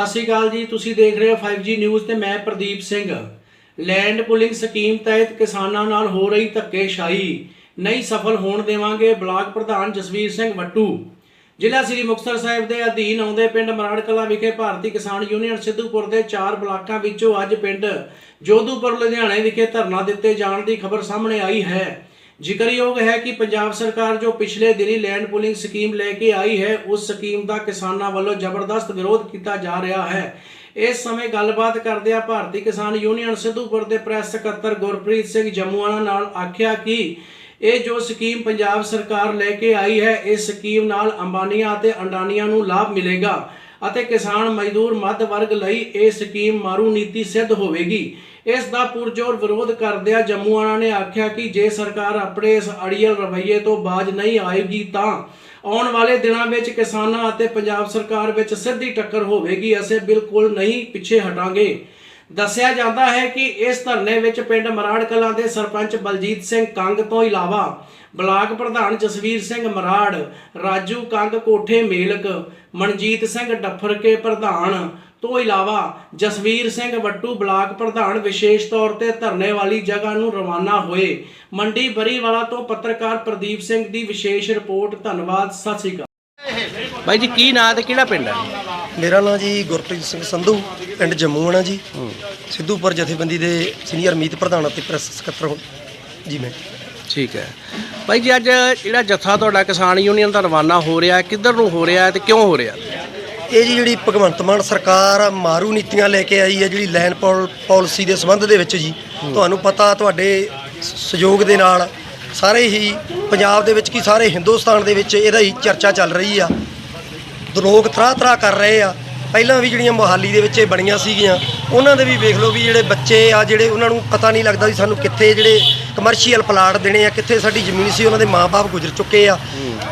ਸਤਿ ਸ਼੍ਰੀ ਅਕਾਲ ਜੀ, ਤੁਸੀਂ ਦੇਖ ਰਹੇ ਹੋ 5G ਨਿਊਜ਼ ਤੇ ਮੈਂ Pradeep Singh. Land pooling scheme ਤਹਿਤ ਕਿਸਾਨਾਂ ਨਾਲ ਹੋ ਰਹੀ ਧੱਕੇਸ਼ਾਹੀ। ਨਹੀਂ ਸਫਲ ਹੋਣ ਦੇਵਾਂਗੇ ਬਲਾਕ ਪ੍ਰਧਾਨ ਜਸਵੀਰ ਸਿੰਘ ਵੱਟੂ। ਜ਼ਿਲ੍ਹਾ ਸ੍ਰੀ ਮੁਕਤਸਰ ਸਾਹਿਬ ਦੇ ਅਧੀਨ ਆਉਂਦੇ ਪਿੰਡ ਮਰਾੜ ਕਲਾਂ ਵਿਖੇ ਭਾਰਤੀ ਕਿਸਾਨ ਯੂਨੀਅਨ ਸਿੱਧੂਪੁਰ ਦੇ ਚਾਰ ਬਲਾਕਾਂ ਵਿੱਚੋਂ ਅੱਜ ਪਿੰਡ ਜੋਧੂਪੁਰ, ਲੁਧਿਆਣੇ ਵਿਖੇ ਧਰਨਾ ਦਿੱਤੇ ਜਾਣ ਦੀ ਖਬਰ ਸਾਹਮਣੇ ਆਈ ਹੈ। ਜ਼ਿਕਰਯੋਗ ਹੈ ਕਿ ਪੰਜਾਬ ਸਰਕਾਰ ਜੋ ਪਿਛਲੇ ਦਿਨੀ ਲੈਂਡ ਪੁਲਿੰਗ ਸਕੀਮ ਲੈ ਕੇ ਆਈ ਹੈ, ਉਸ ਸਕੀਮ ਦਾ ਕਿਸਾਨਾਂ ਵੱਲੋਂ ਜ਼ਬਰਦਸਤ ਵਿਰੋਧ ਕੀਤਾ ਜਾ ਰਿਹਾ ਹੈ। ਇਸ ਸਮੇਂ ਗੱਲਬਾਤ ਕਰਦਿਆਂ ਭਾਰਤੀ ਕਿਸਾਨ ਯੂਨੀਅਨ ਸਿੱਧੂਪੁਰ ਦੇ ਪ੍ਰੈਸ ਸਕੱਤਰ ਗੁਰਪ੍ਰੀਤ ਸਿੰਘ ਜੰਮੂਆਣਾ ਨਾਲ ਆਖਿਆ ਕਿ ਇਹ ਜੋ ਸਕੀਮ ਪੰਜਾਬ ਸਰਕਾਰ ਲੈ ਕੇ ਆਈ ਹੈ, ਇਸ ਸਕੀਮ ਨਾਲ ਅੰਬਾਨੀਆਂ ਅਤੇ ਅੰਡਾਨੀਆਂ ਨੂੰ ਲਾਭ ਮਿਲੇਗਾ ਅਤੇ ਕਿਸਾਨ ਮਜ਼ਦੂਰ ਮੱਧ ਵਰਗ ਲਈ ਇਹ ਸਕੀਮ ਮਾਰੂ ਨੀਤੀ ਸਿੱਧ ਹੋਵੇਗੀ। ਇਸ ਦਾ ਪੁਰਜੋਰ ਵਿਰੋਧ ਕਰਦਿਆਂ ਜੰਮੂਆਣਾ ਨੇ ਆਖਿਆ ਕਿ ਜੇ ਸਰਕਾਰ ਆਪਣੇ ਇਸ ਅੜੀਅਲ ਰਵੱਈਏ ਤੋਂ ਬਾਜ ਨਹੀਂ ਆਏਗੀ ਤਾਂ ਆਉਣ ਵਾਲੇ ਦਿਨਾਂ ਵਿੱਚ ਕਿਸਾਨਾਂ ਅਤੇ ਪੰਜਾਬ ਸਰਕਾਰ ਵਿੱਚ ਸਿੱਧੀ ਟੱਕਰ ਹੋਵੇਗੀ, ਅਸੀਂ ਬਿਲਕੁਲ ਨਹੀਂ ਪਿੱਛੇ ਹਟਾਂਗੇ। ਦੱਸਿਆ ਜਾਂਦਾ ਹੈ ਕਿ ਇਸ ਧਰਨੇ ਵਿੱਚ ਪਿੰਡ ਮਰਾੜ ਕਲਾਂ ਦੇ ਸਰਪੰਚ ਬਲਜੀਤ ਸਿੰਘ ਕੰਗ ਤੋਂ ਇਲਾਵਾ ਬਲਾਕ ਪ੍ਰਧਾਨ ਜਸਵੀਰ ਸਿੰਘ ਮਰਾੜ, ਰਾਜੂ ਕੰਗ ਕੋਠੇ ਮੇਲਕ, ਮਨਜੀਤ ਸਿੰਘ ਡੱਫਰਕੇ ਪ੍ਰਧਾਨ ਤੋਂ ਇਲਾਵਾ ਜਸਵੀਰ ਸਿੰਘ ਵੱਟੂ ਬਲਾਕ ਪ੍ਰਧਾਨ ਵਿਸ਼ੇਸ਼ ਤੌਰ ਤੇ ਧਰਨੇ ਵਾਲੀ ਜਗ੍ਹਾ ਨੂੰ ਰਵਾਨਾ ਹੋਏ। ਮੰਡੀ ਬਰੀਵਾਲਾ ਤੋਂ ਪੱਤਰਕਾਰ ਪ੍ਰਦੀਪ ਸਿੰਘ ਦੀ ਵਿਸ਼ੇਸ਼ ਰਿਪੋਰਟ ਧੰਨਵਾਦ ਸਤਿ ਸ਼੍ਰੀ ਅਕਾਲ। ਬਾਈ ਜੀ ਕੀ ਨਾਂ ਤੇ ਕਿਹੜਾ ਪਿੰਡ ਹੈ ਮੇਰਾ ਨਾਮ ਜੀ ਗੁਰਪ੍ਰੀਤ ਸਿੰਘ ਸੰਧੂ ਪਿੰਡ ਜੰਮੂਆਣਾ ਜੀ। ਸਿੱਧੂਪੁਰ ਜਥੇਬੰਦੀ ਦੇ ਸੀਨੀਅਰ ਮੀਤ ਪ੍ਰਧਾਨ ਅਤੇ ਪ੍ਰੈਸ ਸਕੱਤਰ ਹਾਂ ਜੀ ਮੈਂ। ਠੀਕ ਹੈ। ਭਾਈ ਜੀ ਅੱਜ ਜਿਹੜਾ ਜੱਥਾ ਤੁਹਾਡਾ ਕਿਸਾਨ ਯੂਨੀਅਨ ਦਾ ਰਵਾਨਾ ਹੋ ਰਿਹਾ ਹੈ ਕਿੱਧਰ ਨੂੰ ਹੋ ਰਿਹਾ ਹੈ ਤੇ ਕਿਉਂ ਹੋ ਰਿਹਾ? ਇਹ ਜੀ ਜਿਹੜੀ ਭਗਵੰਤ ਮਾਨ ਸਰਕਾਰ ਮਾਰੂ ਨੀਤੀਆਂ ਲੈ ਕੇ ਆਈ ਹੈ ਜਿਹੜੀ ਲੈਂਡ ਪੌਲ- ਪਾਲਿਸੀ ਦੇ ਸੰਬੰਧ ਦੇ ਵਿੱਚ ਜੀ ਤੁਹਾਨੂੰ ਪਤਾ ਤੁਹਾਡੇ ਸਹਿਯੋਗ ਦੇ ਨਾਲ ਸਾਰੇ ਹੀ ਪੰਜਾਬ ਦੇ ਵਿੱਚ ਕੀ ਸਾਰੇ ਹਿੰਦੁਸਤਾਨ ਦੇ ਵਿੱਚ ਇਹਦਾ ਹੀ ਚਰਚਾ ਚੱਲ ਰਹੀ ਆ। ਲੋਕ ਤਰਾ ਤਰਾ ਕਰ ਰਹੇ ਆ। ਪਹਿਲਾਂ ਵੀ ਜਿਹੜੀਆਂ ਮੋਹਾਲੀ ਦੇ ਵਿੱਚ ਇਹ ਬਣੀਆਂ ਸੀਗੀਆਂ, ਉਹਨਾਂ ਦੇ ਵੀ ਵੇਖ ਲਓ ਵੀ ਜਿਹੜੇ ਬੱਚੇ ਆ, ਜਿਹੜੇ ਉਹਨਾਂ ਨੂੰ ਪਤਾ ਨਹੀਂ ਲੱਗਦਾ ਵੀ ਸਾਨੂੰ ਕਿੱਥੇ ਜਿਹੜੇ ਕਮਰਸ਼ੀਅਲ ਪਲਾਟ ਦੇਣੇ ਆ, ਕਿੱਥੇ ਸਾਡੀ ਜ਼ਮੀਨ ਸੀ, ਉਹਨਾਂ ਦੇ ਮਾਪੇ ਗੁਜ਼ਰ ਚੁੱਕੇ ਆ।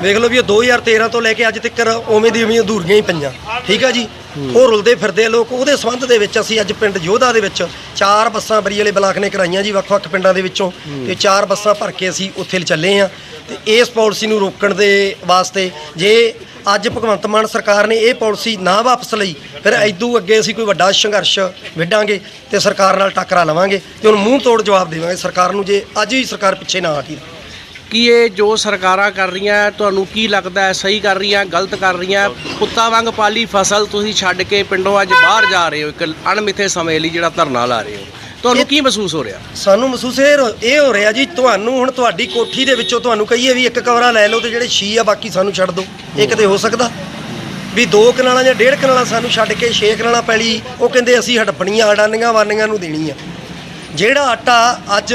ਵੇਖ ਲਓ ਵੀ ਇਹ 2013 ਤੋਂ ਲੈ ਕੇ ਅੱਜ ਤੱਕ ਉਵੇਂ ਦੀ ਉਵੇਂ ਅਧੂਰੀਆਂ ਹੀ ਪਈਆਂ। ਠੀਕ ਆ ਜੀ? ਉਹ ਰੁਲਦੇ ਫਿਰਦੇ ਆ ਲੋਕ। ਉਹਦੇ ਸੰਬੰਧ ਦੇ ਵਿੱਚ ਅਸੀਂ ਅੱਜ ਪਿੰਡ ਯੋਧਾ ਦੇ ਵਿੱਚ ਚਾਰ ਬੱਸਾਂ ਬਰੀ ਵਾਲੇ ਬਲਾਕ ਨੇ ਕਰਾਈਆਂ ਜੀ ਵੱਖ-ਵੱਖ ਪਿੰਡਾਂ ਦੇ ਵਿੱਚੋਂ। ਤੇ ਚਾਰ ਬੱਸਾਂ ਭਰ ਕੇ ਅਸੀਂ ਉੱਥੇ ਚੱਲੇ ਆ। ਤੇ ਇਸ ਪਾਲਿਸੀ ਨੂੰ ਰੋਕਣ ਦੇ ਵਾਸਤੇ ਜੇ ਅੱਜ ਭਗਵੰਤ ਮਾਨ ਸਰਕਾਰ ਨੇ ਇਹ ਪਾਲਿਸੀ ਨਾ ਵਾਪਸ ਲਈ, ਫਿਰ ਐਦੂ ਅੱਗੇ ਅਸੀਂ ਕੋਈ ਵੱਡਾ ਸੰਘਰਸ਼ ਵਿੱਢਾਂਗੇ ਤੇ ਸਰਕਾਰ ਨਾਲ ਟੱਕਰਾ ਲਵਾਂਗੇ ਤੇ ਉਹਨੂੰ ਮੂੰਹ ਤੋੜ ਜਵਾਬ ਦੇਵਾਂਗੇ ਸਰਕਾਰ ਨੂੰ ਜੇ ਅੱਜ ਵੀ ਸਰਕਾਰ ਪਿੱਛੇ ਨਾ ਹਟੀ। ਕੀ ਇਹ ਜੋ ਸਰਕਾਰਾਂ ਕਰ ਰਹੀਆਂ, ਤੁਹਾਨੂੰ ਕੀ ਲੱਗਦਾ ਹੈ? ਸਹੀ ਕਰ ਰਹੀਆਂ, ਗਲਤ ਕਰ ਰਹੀਆਂ? ਕੁੱਤਾ ਵਾਂਗ ਪਾਲੀ ਫਸਲ ਤੁਸੀਂ ਛੱਡ ਕੇ ਪਿੰਡੋਂ ਅੱਜ ਬਾਹਰ ਜਾ ਰਹੇ ਹੋ, ਇੱਕ ਅਣਮਿੱਥੇ ਸਮੇਂ ਲਈ ਜਿਹੜਾ ਧਰਨਾ ਲਾ ਰਹੇ ਹੋ। ਤੁਹਾਨੂੰ ਕੀ ਮਹਿਸੂਸ ਹੋ ਰਿਹਾ? ਸਾਨੂੰ ਮਹਿਸੂਸ ਇਹ ਹੋ ਰਿਹਾ ਜੀ ਤੁਹਾਨੂੰ ਹੁਣ ਤੁਹਾਡੀ ਕੋਠੀ ਦੇ ਵਿੱਚੋਂ ਤੁਹਾਨੂੰ ਕਹੀਏ ਵੀ ਇੱਕ ਕਮਰਾ ਲੈ ਲਓ ਤੇ ਜਿਹੜੇ ਛੀ ਆ ਬਾਕੀ ਸਾਨੂੰ ਛੱਡ ਦਿਓ। ਇਹ ਕਦੇ ਹੋ ਸਕਦਾ ਵੀ ਦੋ ਕਨਾਲਾਂ ਜਾਂ ਡੇਢ ਕਨਾਲਾਂ ਸਾਨੂੰ ਛੱਡ ਕੇ ਛੇ ਕਨਾਲਾਂ ਪੈਲੀ ਉਹ ਕਹਿੰਦੇ ਅਸੀਂ ਹੜਪਣੀਆਂ ਅਡਾਨੀਆਂ ਵਾਨੀਆਂ ਨੂੰ ਦੇਣੀ ਆ ਜਿਹੜਾ ਆਟਾ ਅੱਜ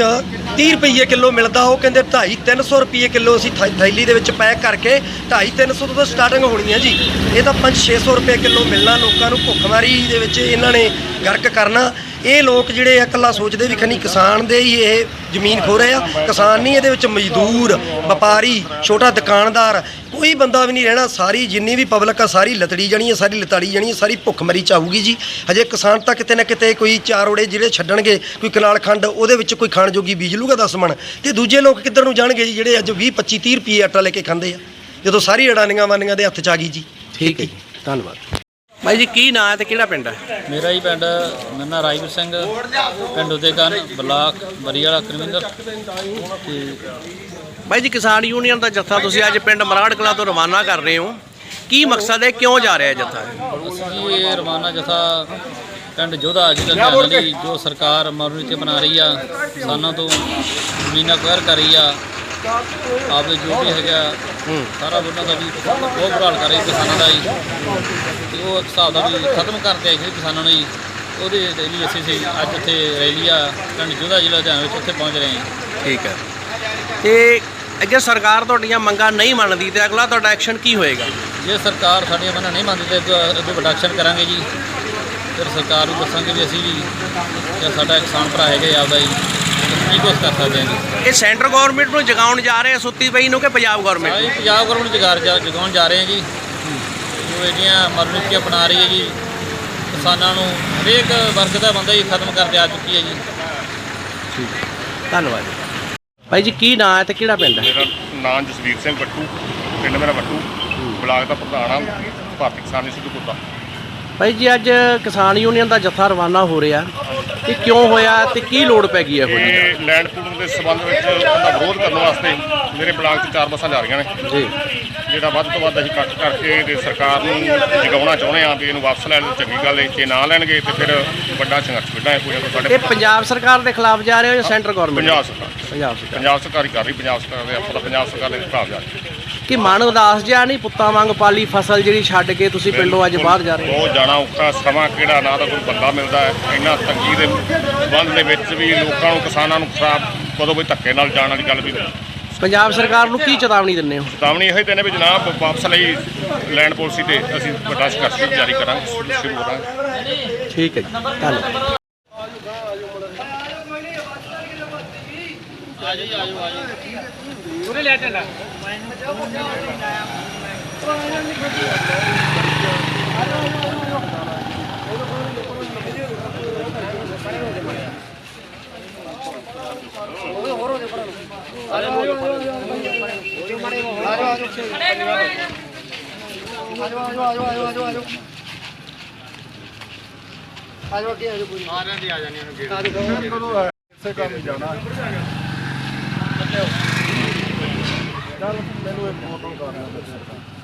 30 ਰੁਪਏ ਕਿਲੋ ਮਿਲਦਾ ਉਹ ਕਹਿੰਦੇ 2.5 300 ਰੁਪਏ ਕਿਲੋ ਅਸੀਂ ਥੈ- ਥੈਲੀ ਦੇ ਵਿੱਚ ਪੈਕ ਕਰਕੇ 2.5 300 ਤੋਂ ਤਾਂ ਸਟਾਰਟਿੰਗ ਹੋਣੀ ਹੈ ਜੀ। ਇਹ ਤਾਂ 5 600 ਰੁਪਏ ਕਿਲੋ ਮਿਲਣਾ ਲੋਕਾਂ ਨੂੰ ਭੁੱਖਮਾਰੀ ਦੇ ਵਿੱਚ ਇਹਨਾਂ ਨੇ ਗਰਕ ਕਰਨਾ। ਇਹ ਲੋਕ ਜਿਹੜੇ ਆ ਇਕੱਲਾ ਸੋਚਦੇ ਵੀ ਖਨੀ ਕਿਸਾਨ ਦੇ ਹੀ ਇਹ ਜ਼ਮੀਨ ਖੋ ਰਹੇ ਆ। ਕਿਸਾਨ ਨਹੀਂ, ਇਹਦੇ ਵਿੱਚ ਮਜ਼ਦੂਰ, ਵਪਾਰੀ, ਛੋਟਾ ਦੁਕਾਨਦਾਰ, ਕੋਈ ਬੰਦਾ ਵੀ ਨਹੀਂ ਰਹਿਣਾ। ਸਾਰੀ ਜਿੰਨੀ ਵੀ ਪਬਲਿਕ ਆ, ਸਾਰੀ ਲਤੜੀ ਜਾਣੀ ਹੈ ਸਾਰੀ ਲਤਾੜੀ ਜਾਣੀ ਹੈ ਸਾਰੀ ਭੁੱਖਮਰੀ ਚਾਹੂਗੀ ਜੀ। ਹਜੇ ਕਿਸਾਨ ਤਾਂ ਕਿਤੇ ਨਾ ਕਿਤੇ ਕੋਈ ਚਾਰ ਓੜੇ ਜਿਹੜੇ ਛੱਡਣਗੇ, ਕੋਈ ਕਨਾਲ ਖੰਡ, ਉਹਦੇ ਵਿੱਚ ਕੋਈ ਖਾਣ ਜੋਗੀ ਬੀਜ ਲੂਗਾ 10 ਮਣ। ਤੇ ਦੂਜੇ ਲੋਕ ਕਿੱਧਰ ਨੂੰ ਜਾਣਗੇ ਜੀ, ਜਿਹੜੇ ਅੱਜ 20 25 30 ਰੁਪਏ ਆਟਾ ਲੈ ਕੇ ਖਾਂਦੇ ਆ? ਜਦੋਂ ਸਾਰੀ ਅਡਾਨੀਆਂ ਵਾਨੀਆਂ ਦੇ ਹੱਥ ਚ ਆ ਗਈ ਜੀ। ਠੀਕ ਹੈ ਜੀ, ਧੰਨਵਾਦ। ਭਾਈ ਜੀ ਕੀ ਨਾਂ ਹੈ ਤੇ ਕਿਹੜਾ ਪਿੰਡ ਹੈ? ਮੇਰਾ ਹੀ ਪਿੰਡ ਮੇਰਾ ਨਾਂ ਰਾਜਵੀਰ ਸਿੰਘ ਪਿੰਡ ਉਦੇਗਨ ਬਲਾਕ ਬਰੀਵਾਲਾ ਕਰਮਿੰਦਰ। ਤੇ ਭਾਈ ਜੀ ਕਿਸਾਨ ਯੂਨੀਅਨ ਦਾ ਜੱਥਾ ਤੁਸੀਂ ਅੱਜ ਪਿੰਡ ਮਰਾੜ ਕਲਾਂ ਤੋਂ ਰਵਾਨਾ ਕਰ ਰਹੇ ਹੋ। ਕੀ ਮਕਸਦ ਹੈ? ਕਿਉਂ ਜਾ ਰਿਹਾ ਜੱਥਾ? ਅਸੀਂ ਇਹ ਰਵਾਨਾ ਜਥਾ ਪਿੰਡ ਜੋਧਾ ਜ਼ਿਲ੍ਹਾ ਦੀ ਜੋ ਸਰਕਾਰ ਮਰਨੀਤੀ ਬਣਾ ਰਹੀ ਆ ਕਿਸਾਨਾਂ ਤੋਂ ਜ਼ਮੀਨਾਂ ਕੁਐਰ ਕਰ ਰਹੀ ਆ ਆਪਦੇ ਜੋ ਵੀ ਹੈਗਾ ਸਾਰਾ ਉਹਨਾਂ ਦਾ ਵੀ ਬਹੁਤ ਬੁਰਾ ਹਾਲ ਕਰ ਰਹੀ ਕਿਸਾਨਾਂ ਦਾ ਜੀ। ਉਹ ਇੱਕ ਹਿਸਾਬ ਦਾ ਵੀ ਖਤਮ ਕਰਦੇ ਆ ਜੀ ਕਿਸਾਨਾਂ ਨੂੰ ਜੀ। ਉਹਦੇ ਲਈ ਅਸੀਂ ਸੀ ਅੱਜ ਉੱਥੇ ਰੈਲੀ ਆ ਪਿੰਡ ਜੋਧਾ ਜ਼ਿਲ੍ਹਾ ਲੁਧਿਆਣਾ ਵਿੱਚ ਉੱਥੇ ਪਹੁੰਚ ਰਹੇ ਹਾਂ ਠੀਕ ਹੈ। ਤੇ ਅੱਗੇ ਸਰਕਾਰ ਤੁਹਾਡੀਆਂ ਮੰਗਾਂ ਨਹੀਂ ਮੰਨਦੀ ਤੇ ਅਗਲਾ ਤੁਹਾਡਾ ਐਕਸ਼ਨ ਕੀ ਹੋਏਗਾ? ਜੇ ਸਰਕਾਰ ਸਾਡੀਆਂ ਮੰਨਾਂ ਨਹੀਂ ਮੰਨਦੀ ਤੇ ਅੱਗੋਂ ਅੱਗੋਂ ਵੱਡਾ ਐਕਸ਼ਨ ਕਰਾਂਗੇ ਜੀ। ਫਿਰ ਸਰਕਾਰ ਨੂੰ ਦੱਸਾਂਗੇ ਵੀ ਅਸੀਂ ਵੀ ਜਾਂ ਸਾਡਾ ਕਿਸਾਨ ਭਰਾ ਹੈਗਾ ਆਪਦਾ ਜੀ ਕੀ ਕੁਛ ਕਰ ਸਕਦੇ ਹਾਂ ਜੀ। ਇਹ ਸੈਂਟਰ ਗਵਰਨਮੈਂਟ ਨੂੰ ਜਗਾਉਣ ਜਾ ਰਹੇ ਆ ਸੁੱਤੀ ਪਈ ਨੂੰ ਕਿ ਪੰਜਾਬ ਗਵਰਨਮੈਂਟ ਅਸੀਂ ਪੰਜਾਬ ਗਵਰਨਮੈਂਟ ਜਗਾਰ ਜਾ- ਜਗਾਉਣ ਜਾ ਰਹੇ ਹਾਂ ਜੀ। ਜੋ ਇਹਦੀਆਂ ਮਰਨੀਤੀਆਂ ਅਪਣਾ ਰਹੀ ਹੈ ਜੀ ਕਿਸਾਨਾਂ ਨੂੰ ਹਰੇਕ ਵਰਗ ਦਾ ਬੰਦਾ ਹੀ ਖਤਮ ਕਰਦੇ ਆ ਚੁੱਕੀ ਹੈ ਜੀ। ਧੰਨਵਾਦ ਭਾਈ ਜੀ ਕੀ ਨਾਂ ਹੈ ਤੇ ਕਿਹੜਾ ਪਿੰਡ ਹੈ? ਮੇਰਾ ਨਾਮ ਜਸਵੀਰ ਸਿੰਘ ਬੱਟੂ ਪਿੰਡ ਮੇਰਾ ਬੱਟੂ ਬਲਾਕ ਦਾ ਪ੍ਰਧਾਨ ਆ ਭਾਰਤੀ ਕਿਸਾਨ ਸਿੱਧੂਪੁਰ ਦਾ ਭਾਈ ਜੀ ਅੱਜ ਕਿਸਾਨ ਯੂਨੀਅਨ ਦਾ ਜੱਥਾ ਰਵਾਨਾ ਹੋ ਰਿਹਾ। ਇਹ ਕਿਉਂ ਹੋਇਆ ਤੇ ਕੀ ਲੋੜ ਪੈ ਗਈ ਹੈ ਹੁਣ ਇਹ ਲੈਂਡ ਪੂਲਿੰਗ ਦੇ ਸਬੰਧ ਵਿੱਚ ਉਹਦਾ ਵਿਰੋਧ ਕਰਨ ਵਾਸਤੇ ਮੇਰੇ ਬਲਾਕ 'ਚ ਚਾਰ ਬੱਸਾਂ ਜਾ ਰਹੀਆਂ ਨੇ। ਜੀ। ਜਿਹੜਾ ਵੱਧ ਤੋਂ ਵੱਧ ਅਸੀਂ ਇਕੱਠ ਕਰਕੇ ਤੇ ਸਰਕਾਰ ਨੂੰ ਜਗਾਉਣਾ ਚਾਹੁੰਦੇ ਹਾਂ ਵੀ ਇਹਨੂੰ ਵਾਪਸ ਲੈਣ ਦੀ ਚੰਗੀ ਗੱਲ ਹੈ। ਜੇ ਨਾ ਲੈਣਗੇ ਤੇ ਫਿਰ ਵੱਡਾ ਸੰਘਰਸ਼ ਵਿੱਢਾਂਗੇ ਕੋਈ ਨਾ ਕੋਈ ਸਾਡੇ ਇਹ ਪੰਜਾਬ ਸਰਕਾਰ ਦੇ ਖਿਲਾਫ ਜਾ ਰਹੇ ਹੋ ਜਾਂ ਸੈਂਟਰ ਗਵਰਨਮੈਂਟ ਪੰਜਾਬ ਸਰਕਾਰ। ਪੰਜਾਬ ਸਰਕਾਰ। ਪੰਜਾਬ ਸਰਕਾਰ ਹੀ ਕਰ ਰਹੀ ਪੰਜਾਬ ਸਰਕਾਰ ਦੇ ਆਪਾਂ ਪੰਜਾਬ ਸਰਕਾਰ ਦੇ ਖਿਲਾਫ ਜਾ ਰਹੇ। ਕਿ ਮਨ ਉਦਾਸ ਜਿਹਾ ਨਹੀਂ ਪੁੱਤਾਂ ਵਾਂਗ ਪਾਲੀ ਫਸਲ ਜਿਹੜੀ ਛੱਡ ਕੇ ਤੁਸੀਂ ਪਿੰਡੋਂ ਅੱਜ ਬਾਹਰ ਜਾ ਰਹੇ ਹੋ। ਉਹ ਜਾਣਾ ਔਖਾ ਸਮਾਂ ਕਿਹੜਾ ਨਾ ਤਾਂ ਕੋਈ ਬੰਦਾ ਮਿਲਦਾ ਹੈ। ਇੰਨਾ ਤੰਗੀ ਦੇ ਸੰਬੰਧ ਦੇ ਵਿੱਚ ਵੀ ਲੋਕਾਂ ਨੂੰ ਕਿਸਾਨਾਂ ਨੂੰ ਖਰਾਬ ਕਦੋਂ ਵੀ ਧੱਕੇ ਨਾਲ ਜਾਣ ਵਾਲੀ ਗੱਲ ਵੀ ਪੰਜਾਬ ਸਰਕਾਰ ਨੂੰ ਕੀ ਚੇਤਾਵਨੀ ਦਿੰਦੇ ਹੋ? ਚੇਤਾਵਨੀ ਇਹ ਦੇਣੇ ਵੀ ਜਨਾਬ ਵਾਪਸ ਲਈ ਲੈਂਡ ਪਾਲਿਸੀ ਤੇ ਅਸੀਂ ਵੱਡਾ ਸੰਘਰਸ਼ ਜਾਰੀ ਕਰਾਂਗੇ ਸ਼ੁਰੂ ਕਰਾਂਗੇ। ਠੀਕ ਹੈ ਜੀ ਧੰਨਵਾਦ। ਆਜੋ ਆਜੋ ਆਜੋ। ਉਰੇ ਲੈ ਚੱਲ। ਆਜੋ ਅੱਗੇ ਆਜੋ ਕੋਈ ਆ ਰਹੇ ਆ ਜਾਣੀ ਉਹਨੂੰ ਗੇਟ ਕਦੋਂ ਹੈ ਇਸੇ ਕੰਮ ਜਾਣਾ। ਚੱਲ ਮੈਨੂੰ ਇੱਕ ਫੋਟੋ ਕਰਨਾ